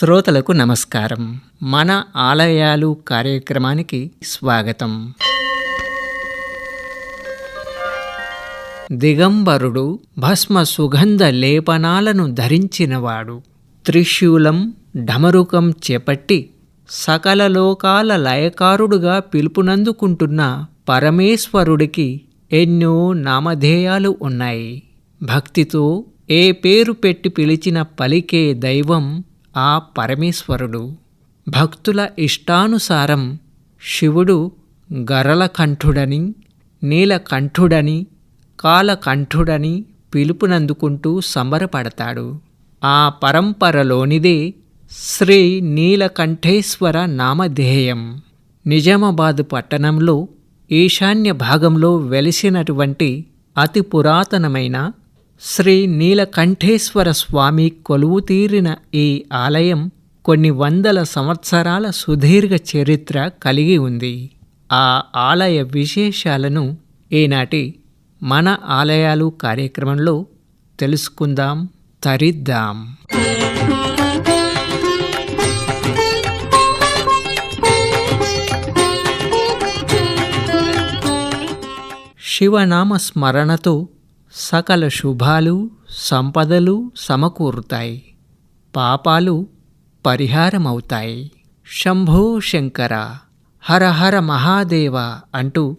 శ్రోతలకు నమస్కారం. మన ఆలయాలు కార్యక్రమానికి స్వాగతం. దిగంబరుడు భస్మ సుగంధ లేపనాలను ధరించినవాడు. త్రిశూలం ఢమరుకం చేపట్టి సకల లోకాల లయకారుడుగా పిలుపునందుకుంటున్న పరమేశ్వరుడికి ఎన్నో నామధేయాలు ఉన్నాయి. భక్తితో ఏ పేరు పెట్టి పిలిచిన పలికే దైవం ఆ పరమేశ్వరుడు భక్తుల ఇష్టానుసారం శివుడు గరళకంఠుడని నీలకంఠుడని కాలకంఠుడని పిలుపునందుకుంటూ సంబరపడతాడు. ఆ పరంపరలోనిదే శ్రీ నీలకంఠేశ్వర నామధేయం. నిజామాబాద్ పట్టణంలో ఈశాన్య భాగంలో వెలిసినటువంటి అతి పురాతనమైన శ్రీ నీలకంఠేశ్వర స్వామి కొలువుతీరిన ఈ ఆలయం కొన్ని వందల సంవత్సరాల సుదీర్ఘ చరిత్ర కలిగి ఉంది. ఆ ఆలయ విశేషాలను ఈనాటి మన ఆలయాలు కార్యక్రమంలో తెలుసుకుందాం తరిద్దాం. శివనామ స్మరణతో సకల శుభాలు సంపదలు సమకూరుతాయి. పాపాలు పరిహారమవుతాయి. శంభో శంకర! హర హర మహాదేవ! అంటూ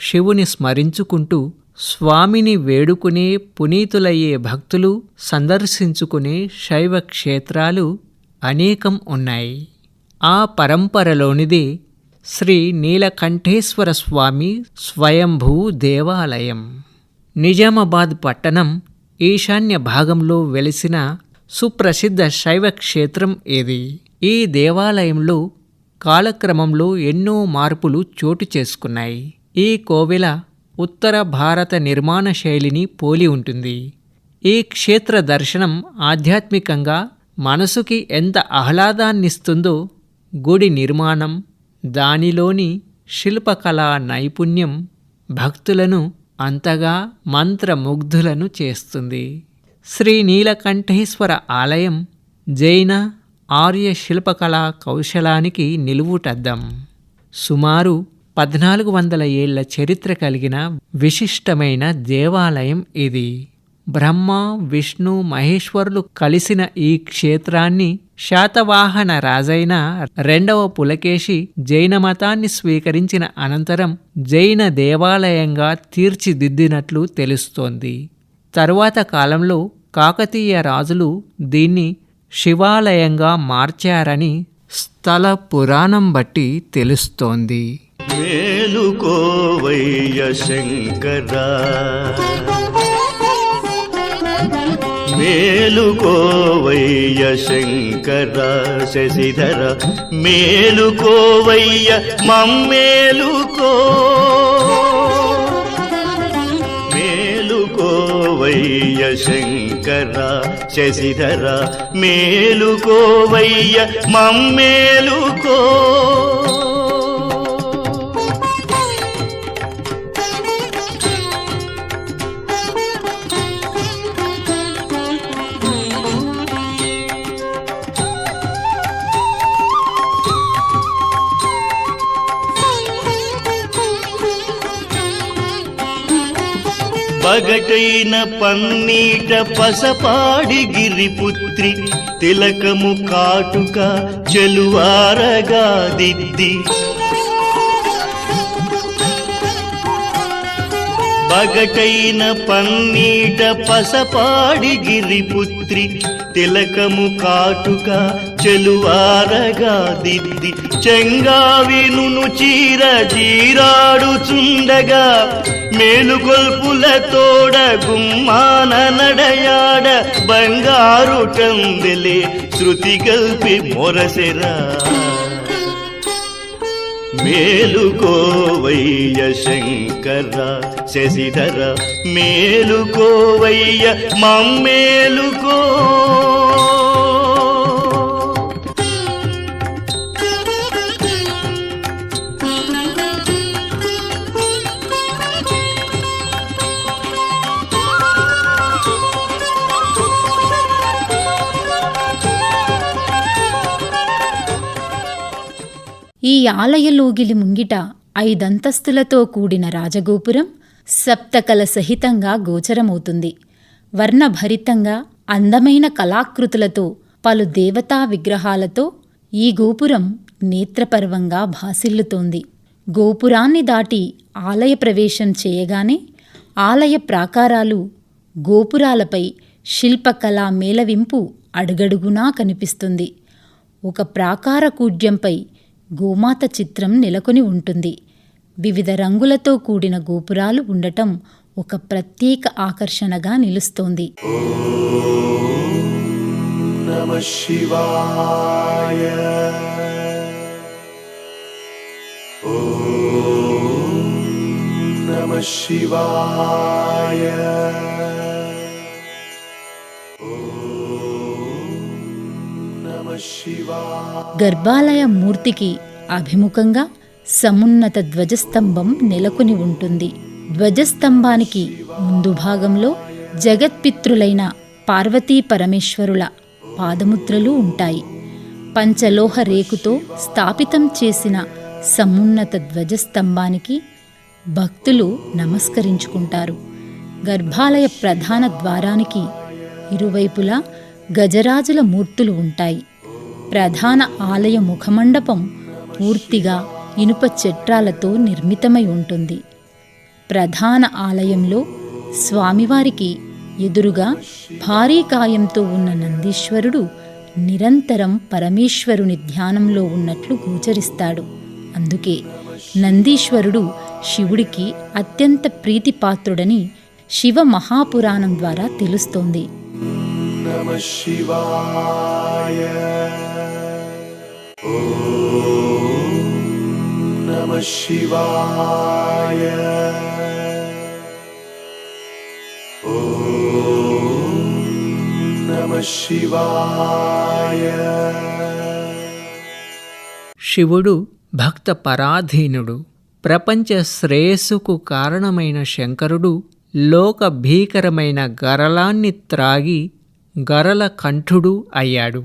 శివుని స్మరించుకుంటూ స్వామిని వేడుకునే పునీతులయ్యే భక్తులు సందర్శించుకునే శైవ క్షేత్రాలు అనేకం ఉన్నాయి. ఆ పరంపరలోనిదే శ్రీ నీలకంఠేశ్వర స్వామి స్వయంభూ దేవాలయం. నిజామాబాద్ పట్టణం ఈశాన్య భాగంలో వెలిసిన సుప్రసిద్ధ శైవ క్షేత్రం ఇది ఈ దేవాలయంలో కాలక్రమంలో ఎన్నో మార్పులు చోటు చేసుకున్నాయి. ఈ కోవెల ఉత్తర భారత నిర్మాణ శైలిని పోలి ఉంటుంది. ఈ క్షేత్ర దర్శనం ఆధ్యాత్మికంగా మనసుకి ఎంత ఆహ్లాదాన్నిస్తుందో గుడి నిర్మాణం దానిలోని శిల్పకళా నైపుణ్యం భక్తులను అంతగా మంత్రముగ్ధులను చేస్తుంది. శ్రీ నీలకంఠేశ్వర ఆలయం జైన ఆర్య శిల్పకళా కౌశలానికి నిలువుటద్దం. సుమారు పద్నాలుగు వందల ఏళ్ళ చరిత్ర కలిగిన విశిష్టమైన దేవాలయం ఇది. బ్రహ్మ విష్ణు మహేశ్వరులు కలిసిన ఈ క్షేత్రాన్ని శాతవాహన రాజైన రెండవ పులకేశి జైన మతాన్ని స్వీకరించిన అనంతరం జైన దేవాలయంగా తీర్చిదిద్దినట్లు తెలుస్తోంది. తరువాత కాలంలో కాకతీయ రాజులు దీన్ని శివాలయంగా మార్చారని స్థల పురాణం బట్టి తెలుస్తోంది. మేలుకోవయ్య శంకరా మేలుకోవయ్య శంకర శశిధర మేలుకోవయ్య మమ్మేలుకో. మేలుకోవయ్య శంకర శశిధర మేలుకోవయ్య మమ్మేలుకో. పగటైన పన్నీట పసపాడి గిరిపుత్రి తిలకము కాటుక చెలువారగా దిద్ది పగటైన పన్నీట పసపాడి గిరిపుత్రి తిలకము కాటుక చెలువారగా దిద్ది చెంగావిను చీర చీరాడుచుండగా మేలుకొల్పుల తోడ గుమ్మాన నడయాడ బంగారు కందెలే శృతి గల్పి మొరసెరా. మేలుకోవయ్య శంకర శశిధర మేలుకోవయ్య మమ్మేలుకో ఆలయలోగిలి ముంగిట ఐదంతస్తులతో కూడిన రాజగోపురం సప్తకల సహితంగా గోచరమవుతుంది. వర్ణభరితంగా అందమైన కళాకృతులతో పలు దేవతా విగ్రహాలతో ఈ గోపురం నేత్రపర్వంగా భాసిల్లుతోంది. గోపురాన్ని దాటి ఆలయ ప్రవేశం చేయగానే ఆలయ ప్రాకారాలు గోపురాలపై శిల్పకళా మేళవింపు అడుగడుగునా కనిపిస్తుంది. ఒక ప్రాకార కూడ్యంపై గోమాత చిత్రం నెలకొని ఉంటుంది. వివిధ రంగులతో కూడిన గోపురాలు ఉండటం ఒక ప్రత్యేక ఆకర్షణగా నిలుస్తోంది. శివాయ. గర్భాలయ మూర్తికి అభిముఖంగా సమున్నత ధ్వజస్తంభం నెలకొని ఉంటుంది. ధ్వజస్తంభానికి ముందు భాగంలో జగత్పిత్రులైన పార్వతీ పరమేశ్వరుల పాదముద్రలు ఉంటాయి. పంచలోహ రేకుతో స్థాపితం చేసిన సమున్నత ధ్వజస్తంభానికి భక్తులు నమస్కరించుకుంటారు. గర్భాలయ ప్రధాన ద్వారానికి ఇరువైపులా గజరాజుల మూర్తులు ఉంటాయి. ప్రధాన ఆలయ ముఖమండపం పూర్తిగా ఇనుప చట్రాలతో నిర్మితమై ఉంటుంది. ప్రధాన ఆలయంలో స్వామివారికి ఎదురుగా భారీ కాయంతో ఉన్న నందీశ్వరుడు నిరంతరం పరమేశ్వరుని ధ్యానంలో ఉన్నట్లు గోచరిస్తాడు. అందుకే నందీశ్వరుడు శివుడికి అత్యంత ప్రీతిపాత్రుడని శివ మహాపురాణం ద్వారా తెలుస్తోంది. నమ శివాయ నమ శివాయ నమ శివాయ శివుడు భక్త పరాధీనుడు ప్రపంచ శ్రేయస్సుకు కారణమైన శంకరుడు లోక భీకరమైన గరళాన్ని త్రాగి గరల కంఠుడు అయ్యాడు.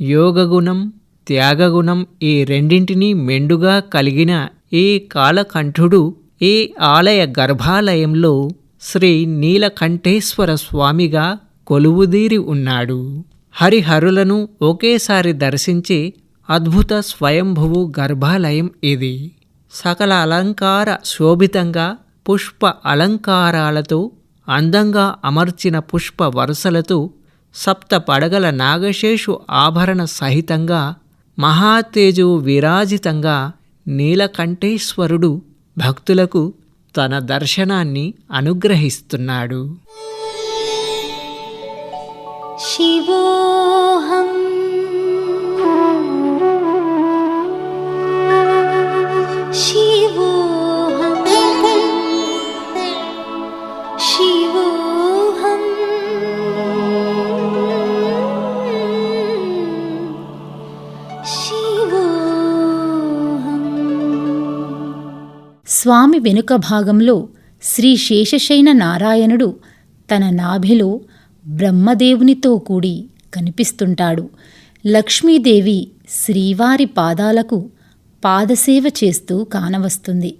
యోగగుణం త్యాగగుణం ఈ రెండింటినీ మెండుగా కలిగిన ఈ కాలకంఠుడు ఈ ఆలయ గర్భాలయంలో శ్రీ నీలకంఠేశ్వర స్వామిగా కొలువుదీరి ఉన్నాడు. హరిహరులను ఒకేసారి దర్శించే అద్భుత స్వయంభువు గర్భాలయం ఇది. సకల అలంకార శోభితంగా పుష్ప అలంకారాలతో అందంగా అమర్చిన పుష్ప వరుసలతో సప్త పడగల నాగశేషు ఆభరణ సహితంగా మహాతేజు విరాజితంగా నీలకంఠేశ్వరుడు భక్తులకు తన దర్శనాన్ని అనుగ్రహిస్తున్నాడు. శివోహం. శివ స్వామి వెనుక భాగంలో శ్రీ శేషశైన నారాయణుడు తన నాభిలో బ్రహ్మదేవునితో కూడి కనిపిస్తుంటాడు. లక్ష్మీదేవి శ్రీవారి పాదాలకు పాదసేవ చేస్తూ కానవస్తుంది.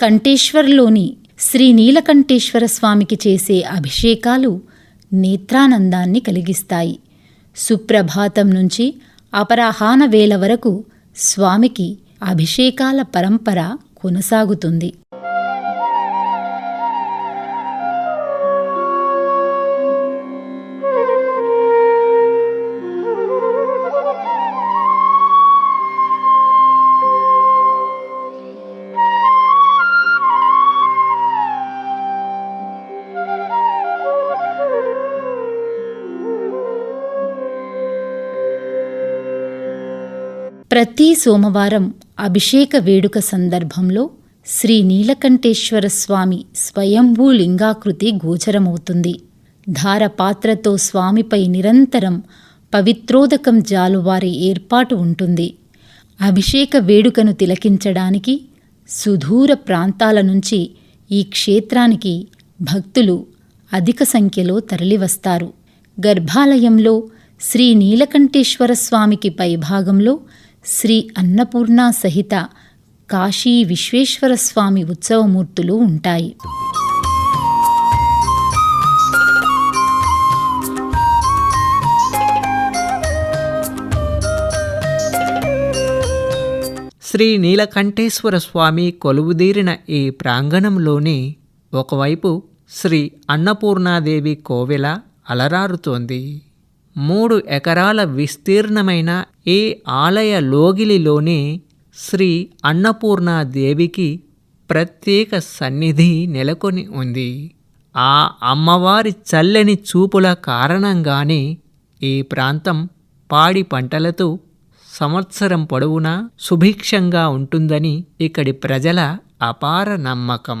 కంఠేశ్వర్లోని శ్రీ నీలకంఠేశ్వర స్వామికి చేసే అభిషేకాలు నేత్రానందాన్ని కలిగిస్తాయి. సుప్రభాతం నుంచి అపరాహాన వేళ వరకు స్వామికి అభిషేకాల పరంపర కొనసాగుతుంది. ప్రతి సోమవారం అభిషేక వేడుక సందర్భంలో శ్రీ నీలకంఠేశ్వర స్వామి స్వయంభూ లింగాకృతి గోచరమవుతుంది. ధారపాత్రతో స్వామిపై నిరంతరం పవిత్రోదకం జాలువారి ఏర్పాటు ఉంటుంది. అభిషేక వేడుకను తిలకించడానికి సుదూర ప్రాంతాల నుంచి ఈ క్షేత్రానికి భక్తులు అధిక సంఖ్యలో తరలివస్తారు. గర్భాలయంలో శ్రీ నీలకంఠేశ్వర స్వామికి పైభాగంలో శ్రీ అన్నపూర్ణ సహిత కాశీ విశ్వేశ్వర స్వామి ఉత్సవమూర్తులు ఉంటాయి. శ్రీ నీలకంఠేశ్వర స్వామి కొలువుదీరిన ఈ ప్రాంగణంలోని ఒకవైపు శ్రీ అన్నపూర్ణాదేవి కోవెల అలరారుతోంది. మూడు ఎకరాల విస్తీర్ణమైన ఈ ఆలయ లోగిలిలోనే శ్రీ అన్నపూర్ణాదేవికి ప్రత్యేక సన్నిధి నెలకొని ఉంది. ఆ అమ్మవారి చల్లని చూపుల కారణంగానే ఈ ప్రాంతం పాడి పంటలతో సంవత్సరం పొడవునా సుభిక్షంగా ఉంటుందని ఇక్కడి ప్రజల అపార నమ్మకం.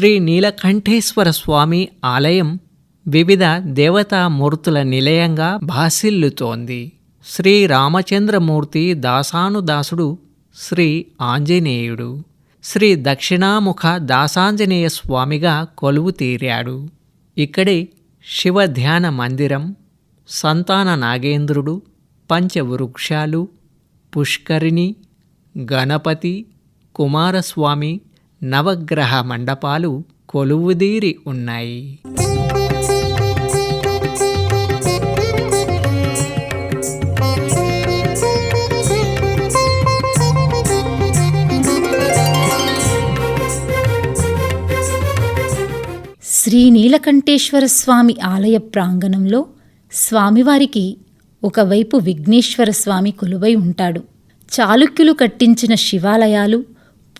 శ్రీ నీలకంఠేశ్వర స్వామి ఆలయం వివిధ దేవతామూర్తుల నిలయంగా భాసిల్లుతోంది శ్రీ రామచంద్రమూర్తి దాసానుదాసుడు శ్రీ ఆంజనేయుడు. శ్రీ దక్షిణాముఖ దాసాంజనేయ స్వామిగా కొలువు తీరాడు. ఇక్కడే శివ ధ్యాన మందిరం సంతాన నాగేంద్రుడు పంచవృక్షాలు పుష్కరిణి గణపతి కుమారస్వామి నవగ్రహ మండపాలు కొలువుదీరి ఉన్నాయి. శ్రీ నీలకంఠేశ్వర స్వామి ఆలయ ప్రాంగణంలో స్వామివారికి ఒకవైపు విఘ్నేశ్వర స్వామి కొలువై ఉంటాడు. చాళుక్యులు కట్టించిన శివాలయాలు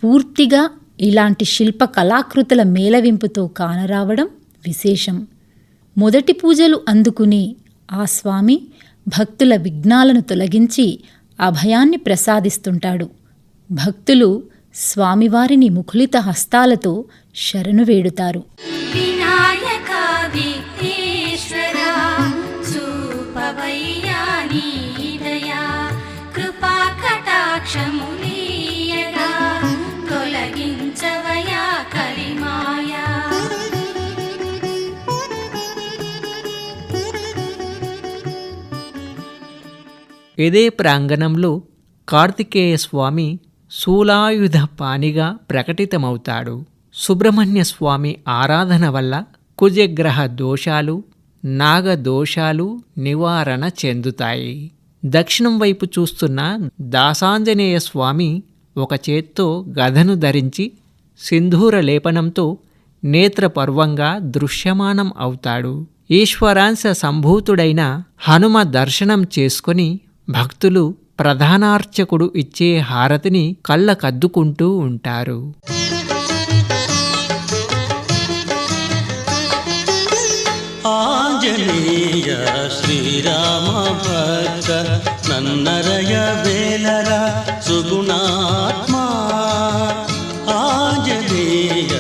పూర్తిగా ఇలాంటి శిల్ప కళాకృతుల మేళవింపుతో కానరావడం విశేషం. మొదటి పూజలు అందుకుని ఆ స్వామి భక్తుల విఘ్నాలను తొలగించి అభయాన్ని ప్రసాదిస్తుంటాడు. భక్తులు స్వామివారిని ముకులిత హస్తాలతో శరణు వేడుతారు. కృపా కటాక్షముని ఇదే ప్రాంగణంలో కార్తికేయ స్వామి శూలాయుధ పానిగా ప్రకటితమవుతాడు. సుబ్రహ్మణ్య స్వామి ఆరాధన వల్ల కుజగ్రహ దోషాలు నాగదోషాలు నివారణ చెందుతాయి. దక్షిణం వైపు చూస్తున్న దాసాంజనేయ స్వామి ఒక చేత్తో గదను ధరించి సింధూర లేపనంతో నేత్రపర్వంగా దృశ్యమానం అవుతాడు. ఈశ్వరాంశ సంభూతుడైన హనుమ దర్శనం చేసుకొని భక్తులు ప్రధానార్చకుడు ఇచ్చే హారతిని కళ్ళకద్దుకుంటూ ఉంటారు. ఆంజనేయ శ్రీరామ భక్త నన్నరయ వేలర సుగుణాత్మా. ఆంజనేయ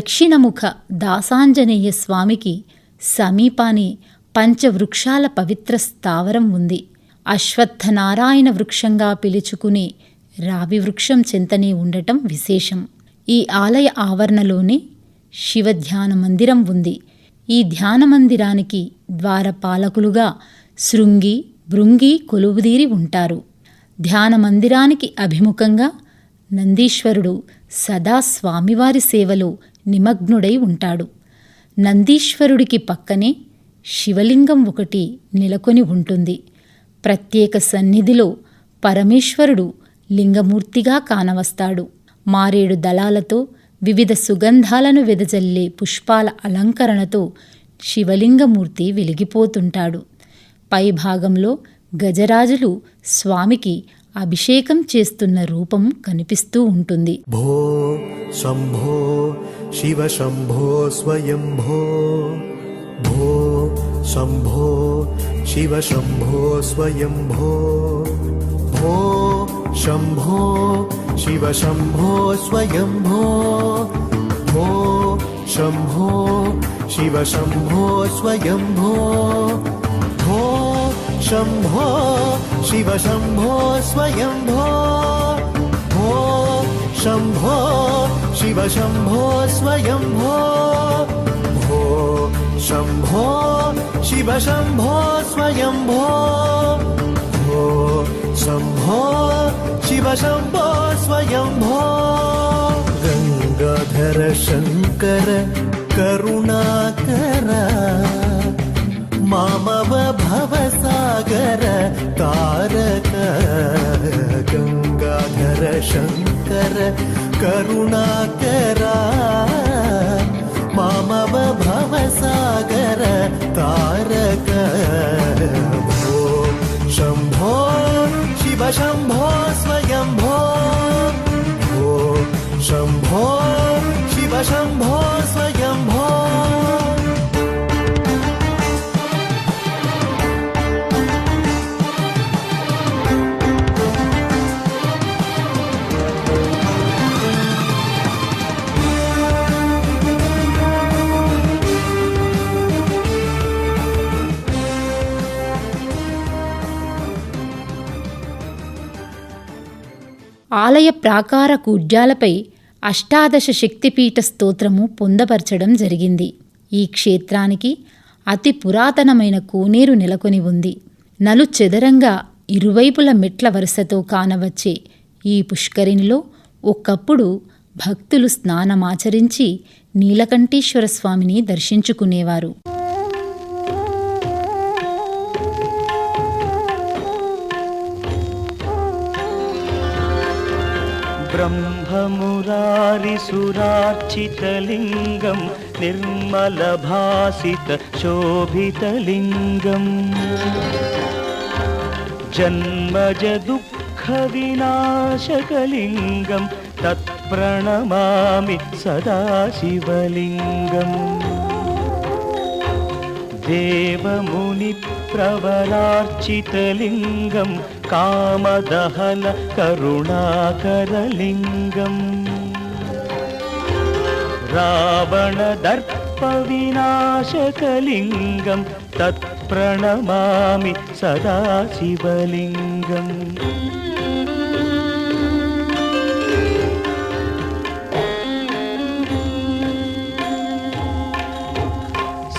దక్షిణముఖ దాసాంజనేయ స్వామికి సమీపానే పంచవృక్షాల పవిత్ర స్థావరం ఉంది. అశ్వత్థనారాయణ వృక్షంగా పిలుచుకునే రావి వృక్షం చెంతనే ఉండటం విశేషం. ఈ ఆలయ ఆవరణలోనే శివ ధ్యాన మందిరం ఉంది. ఈ ధ్యాన మందిరానికి ద్వారపాలకులుగా శృంగి భృంగి కొలువుదీరి ఉంటారు. ధ్యాన మందిరానికి అభిముఖంగా నందీశ్వరుడు సదా స్వామివారి సేవలో నిమగ్నుడై ఉంటాడు. నందీశ్వరుడికి పక్కనే శివలింగం ఒకటి నెలకొని ఉంటుంది. ప్రత్యేక సన్నిధిలో పరమేశ్వరుడు లింగమూర్తిగా కానవస్తాడు. మారేడు దళాలతో వివిధ సుగంధాలను వెదజల్లే పుష్పాల అలంకరణతో శివలింగమూర్తి వెలిగిపోతుంటాడు. పైభాగంలో గజరాజులు స్వామికి అభిషేకం చేస్తున్న రూపం కనిపిస్తూ ఉంటుంది. భో శంభో శివ శంభో స్వయంభో. భో శంభో శివ శంభో స్వయంభో. భో శంభో శివ శంభో స్వయంభో. భో శంభో శివ శంభో స్వయంభో. భో शम्भो शिव शम्भो स्वयम्भो भो शम्भो शिव शम्भो स्वयम्भो भो शम्भो शिव शम्भो स्वयम्भो भो शम्भो शिव शम्भो स्वयम्भो गङ्गाधर शङ्कर करुणाकर मामव भवसागर तारक गङ्गाधर शङ्कर करुणाकरा। मामव भवसागर तारक भो शम्भो शिव शम्भो स्वयम्भो भो शम्भो शिव शम्भो स्वयम्भो ఆలయ ప్రాకార కూడ్యాలపై అష్టాదశ శక్తిపీఠ స్తోత్రము పొందపరచడం జరిగింది. ఈ క్షేత్రానికి అతి పురాతనమైన కోనేరు నెలకొని ఉంది. నలు చెదరంగా ఇరువైపుల మెట్ల వరుసతో కానవచ్చే ఈ పుష్కరిణిలో ఒకప్పుడు భక్తులు స్నానమాచరించి నీలకంఠేశ్వర స్వామిని దర్శించుకునేవారు. ब्रह्ममुरारिसुरार्चितलिङ्गं निर्मलभासितशोभितलिङ्गम् जन्मजदुःखविनाशकलिङ्गं तत्प्रणमामि सदाशिवलिङ्गम् देवमुनिप्रबलार्चितलिङ्गम् कामदहन करुणाकरलिङ्गम् रावणदर्पविनाशकलिङ्गं तत्प्रणमामि सदा शिवलिङ्गम्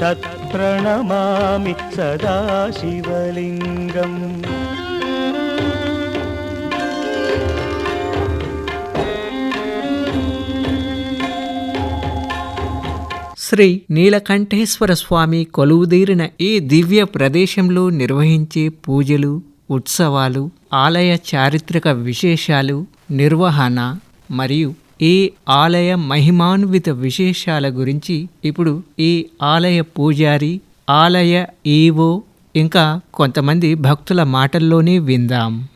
తణమామి సదాశివలింగం. శ్రీ నీలకంఠేశ్వర స్వామి కొలువుదీరిన ఈ దివ్య ప్రదేశంలో నిర్వహించే పూజలు ఉత్సవాలు ఆలయ చారిత్రక విశేషాలు నిర్వహణ మరియు ఈ ఆలయ మహిమాన్విత విశేషాల గురించి ఇప్పుడు ఈ ఆలయ పూజారి ఆలయ ఈవో ఇంకా కొంతమంది భక్తుల మాటల్లోనే విందాం.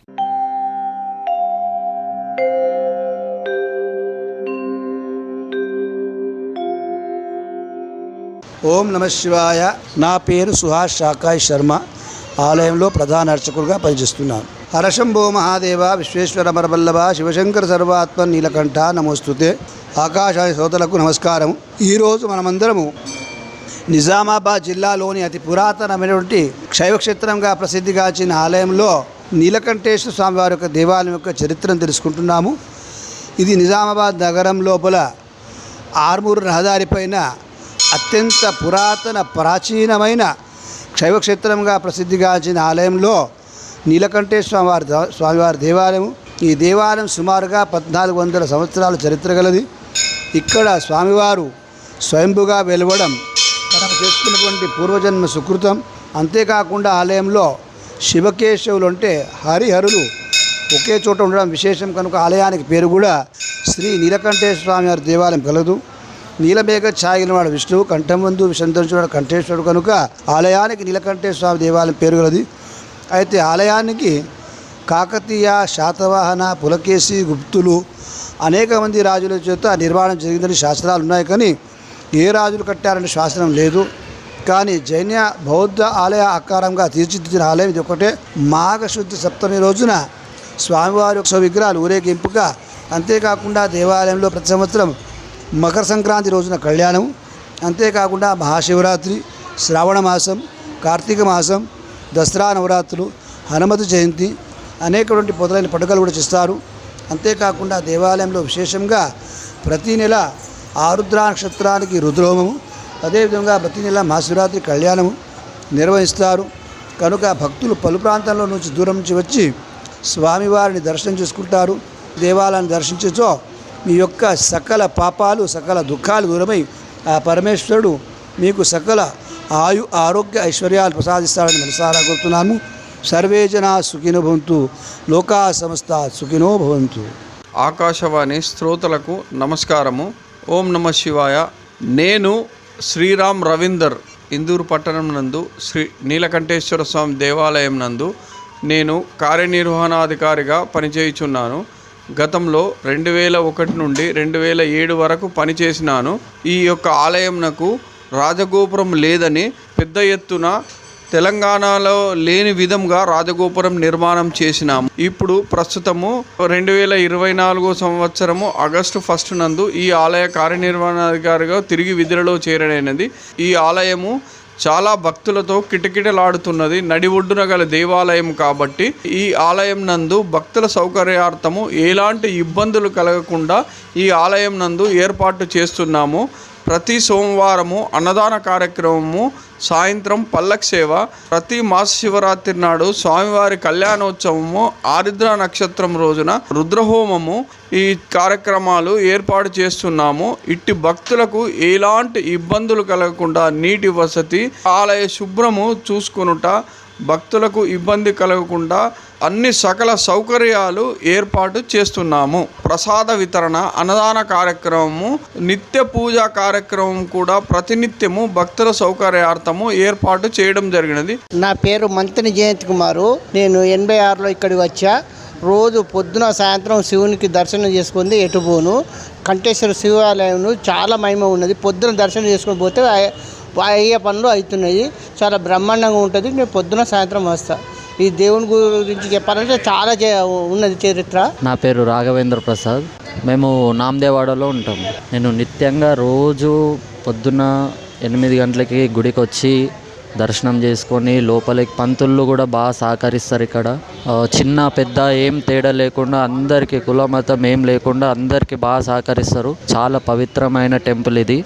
ఓం నమ శివాయ. నా పేరు సుహాస్ శాకాయ్ శర్మ. ఆలయంలో ప్రధాన అర్చకులుగా పనిచేస్తున్నాను. హరశంభో మహాదేవ విశ్వేశ్వర మరబల్లభ శివశంకర సర్వాత్మ నీలకంఠ నమోస్తుతే. ఆకాశాయ శ్రోతలకు నమస్కారం. ఈరోజు మనమందరము నిజామాబాద్ జిల్లాలోని అతి పురాతనమైనటువంటి శైవక్షేత్రంగా ప్రసిద్ధిగాచిన ఆలయంలో నీలకంఠేశ్వర స్వామి వారి యొక్క దేవాలయం యొక్క చరిత్రను తెలుసుకుంటున్నాము. ఇది నిజామాబాద్ నగరం లోపల ఆర్మూరు రహదారి పైన అత్యంత పురాతన ప్రాచీనమైన శైవక్షేత్రంగా ప్రసిద్ధిగాంచిన ఆలయంలో నీలకంఠేశ్వర స్వామివారి ద- స్వామివారి దేవాలయం ఈ దేవాలయం సుమారుగా పద్నాలుగు వందల సంవత్సరాల చరిత్ర గలది. ఇక్కడ స్వామివారు స్వయంభుగా వెలవడం మనం చేసుకున్నటువంటి పూర్వజన్మ సుకృతం. అంతేకాకుండా ఆలయంలో శివకేశవులు అంటే హరిహరులు ఒకే చోట ఉండడం విశేషం. కనుక ఆలయానికి పేరు కూడా శ్రీ నీలకంఠేశ్వర స్వామి వారి దేవాలయం కలదు నీలమేఘ ఛాయగిన విష్ణువు కంఠమందు విషంతరించువాడు కంఠేశ్వరుడు కనుక ఆలయానికి నీలకంఠేశ్వర స్వామి దేవాలయం పేరు గలది. అయితే ఆలయానికి కాకతీయ శాతవాహన పులకేశి గుప్తులు అనేక మంది రాజుల చేత నిర్మాణం జరిగిందని శాస్త్రాలు ఉన్నాయి కానీ ఏ రాజులు కట్టారనే శాస్త్రం లేదు. కానీ జైన బౌద్ధ ఆలయ ఆకారంగా తీర్చిదిద్దిన ఆలయం ఇది ఒకటే మాఘశుద్ధ సప్తమి రోజున స్వామివారి యొక్క విగ్రహాలు ఊరేగింపుగా అంతేకాకుండా దేవాలయంలో ప్రతి సంవత్సరం మకర సంక్రాంతి రోజున కళ్యాణం అంతేకాకుండా మహాశివరాత్రి శ్రావణ మాసం కార్తీక మాసం దసరా నవరాత్రులు హనుమతి జయంతి అనేకటువంటి పొదలైన పండుగలు కూడా చేస్తారు. అంతేకాకుండా దేవాలయంలో విశేషంగా ప్రతి నెల ఆరుద్ర నక్షత్రానికి రుద్రోమము అదేవిధంగా ప్రతి నెల మహాశివరాత్రి కళ్యాణము నిర్వహిస్తారు. కనుక భక్తులు పలు ప్రాంతాల నుంచి దూరం నుంచి వచ్చి స్వామివారిని దర్శనం చేసుకుంటారు దేవాలయాన్ని దర్శించచో మీ యొక్క సకల పాపాలు సకల దుఃఖాలు దూరమై ఆ పరమేశ్వరుడు మీకు సకల ఆయు ఆరోగ్య ఐశ్వర్యాలు ప్రసాదిస్తాడని మనసారా కోరుతున్నాము. సర్వే జనా సుఖినో భవంతు. లోకా సమస్త సుఖినో భవంతు. ఆకాశవాణి శ్రోతలకు నమస్కారము. ఓం నమ శివాయ. నేను శ్రీరామ్ రవీందర్. ఇందూరు పట్టణం నందు శ్రీ నీలకంఠేశ్వర స్వామి దేవాలయం నందు నేను కార్యనిర్వహణాధికారిగా పనిచేయుచున్నాను. గతంలో రెండు వేల ఒకటి నుండి రెండు వేల ఏడు వరకు పనిచేసినాను. ఈ యొక్క ఆలయంనకు రాజగోపురం లేదని పెద్ద ఎత్తున తెలంగాణలో లేని విధంగా రాజగోపురం నిర్మాణం చేసినాము. ఇప్పుడు ప్రస్తుతము రెండు వేల ఇరవై నాలుగో సంవత్సరము ఆగస్టు ఫస్ట్ నందు ఈ ఆలయ కార్యనిర్వహణాధికారిగా తిరిగి విధులలో చేరడైనది ఈ ఆలయము చాలా భక్తులతో కిటకిటలాడుతున్నది. నడి ఒడ్డున గల దేవాలయం కాబట్టి ఈ ఆలయం నందు భక్తుల సౌకర్యార్థము ఎలాంటి ఇబ్బందులు కలగకుండా ఈ ఆలయం నందు ఏర్పాటు చేస్తున్నాము. ప్రతి సోమవారము అన్నదాన కార్యక్రమము సాయంత్రం పల్లక్ సేవ ప్రతి మాస శివరాత్రి నాడు స్వామివారి కళ్యాణోత్సవము ఆరిద్ర నక్షత్రం రోజున రుద్రహోమము ఈ కార్యక్రమాలు ఏర్పాటు చేస్తున్నాము. ఇట్టి భక్తులకు ఎలాంటి ఇబ్బందులు కలగకుండా నీటి వసతి ఆలయ శుభ్రము చూసుకొనుట భక్తులకు ఇబ్బంది కలగకుండా అన్ని సకల సౌకర్యాలు ఏర్పాటు చేస్తున్నాము. ప్రసాద వితరణ అన్నదాన కార్యక్రమము నిత్య పూజ కార్యక్రమం కూడా ప్రతినిత్యము భక్తుల సౌకర్యార్థము ఏర్పాటు చేయడం జరిగినది. నా పేరు మంత్రి జయంత్ కుమారు. నేను ఎనభై ఆరులో ఇక్కడికి వచ్చా. రోజు పొద్దున సాయంత్రం శివునికి దర్శనం చేసుకుంది ఎటుపోను కంఠేశ్వర శివాలయం చాలా మహిమ ఉన్నది. పొద్దున దర్శనం చేసుకుని పోతే అయ్యే పనులు అవుతున్నాయి. చాలా బ్రహ్మాండంగా ఉంటుంది. నేను పొద్దున సాయంత్రం వస్తాను ఈ దేవుని గురించి చెప్పాలంటే చాలా చే- ఉన్నది చరిత్ర. నా పేరు రాఘవేంద్ర ప్రసాద్. మేము నామదేవాడలో ఉంటాం. నేను నిత్యంగా రోజు పొద్దున్న ఎనిమిది గంటలకి గుడికి వచ్చి దర్శనం చేసుకొని లోపలికి పంతుళ్ళు కూడా బాగా సహకరిస్తారు ఇక్కడ. చిన్న పెద్ద ఏం తేడా లేకుండా అందరికీ కుల మతం ఏం లేకుండా అందరికీ బాగా సహకరిస్తారు. చాలా పవిత్రమైన టెంపుల్ ఇది.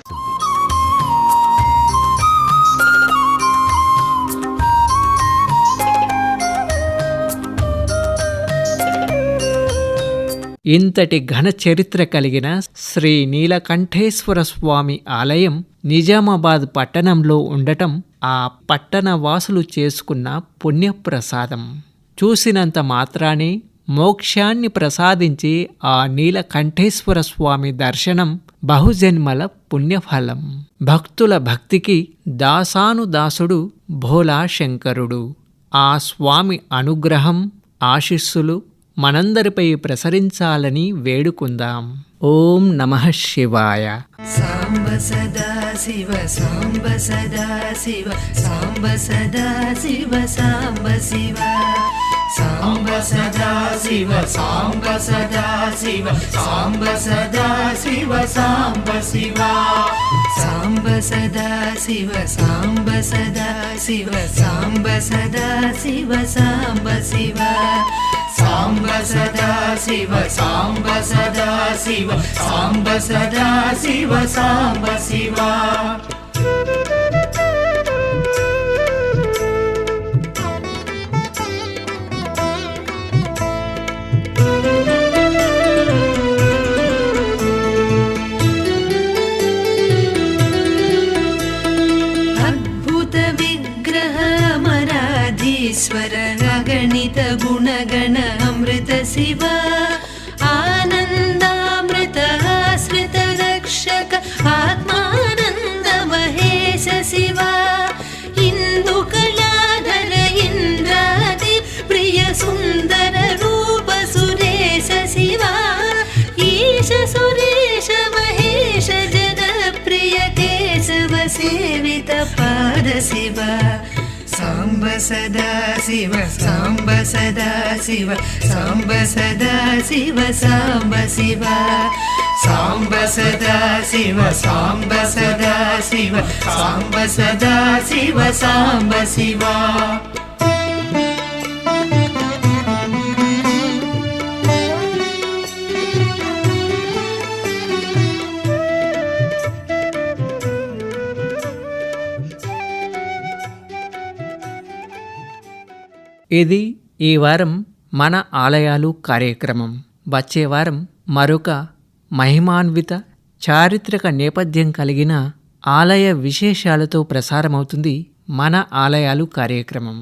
ఇంతటి ఘన చరిత్ర కలిగిన శ్రీ నీలకంఠేశ్వర స్వామి ఆలయం నిజామాబాద్ పట్టణంలో ఉండటం ఆ పట్టణ వాసులు చేసుకున్న పుణ్యప్రసాదం. చూసినంత మాత్రానే మోక్షాన్ని ప్రసాదించి ఆ నీలకంఠేశ్వర స్వామి దర్శనం బహుజన్మల పుణ్యఫలం. భక్తుల భక్తికి దాసానుదాసుడు భోలా శంకరుడు ఆ స్వామి అనుగ్రహం ఆశీస్సులు మనందరిపై ప్రసరించాలని వేడుకుందాం. ఓం నమః శివాయ. సాంబ సదా శివ సాంబ సదా శివ సాంబ సదా శివ సాంబ శివ. సాంబ సదా శివ సాంబ సదా శివ సాంబ సదా శివ సాంబ శివ. సాంబ సదా శివ సాంబ సదా శివ సాంబ సదా శివ సాంబ శివ. సాంబ సదా శివ సాంబ సదా శివ సాంబ సదా శివ సాంబ శివ. అద్భుత విగ్రహ మరాధీశ్వర शिव आनन्दामृतः स्मृतरक्षक आत्मानन्दमहेश शिव इन्दुकलाधर इन्द्रादि प्रियसुन्दर रूप सुरेश शिव ईश सुरेश महेश जनप्रिय केशव सेवित पाद शिव జన ప్రియ కేశవ సేవిత పాద శివ సాంబ సదా శివ సాంబ సదా శివ సాంబ సదా శివ సాంబ శివ సాంబ సదా శివ సాంబ ఇది ఈ వారం మన ఆలయాలు కార్యక్రమం. వచ్చే వారం మరొక మహిమాన్విత చారిత్రక నేపథ్యం కలిగిన ఆలయ విశేషాలతో ప్రసారమవుతుంది మన ఆలయాలు కార్యక్రమం.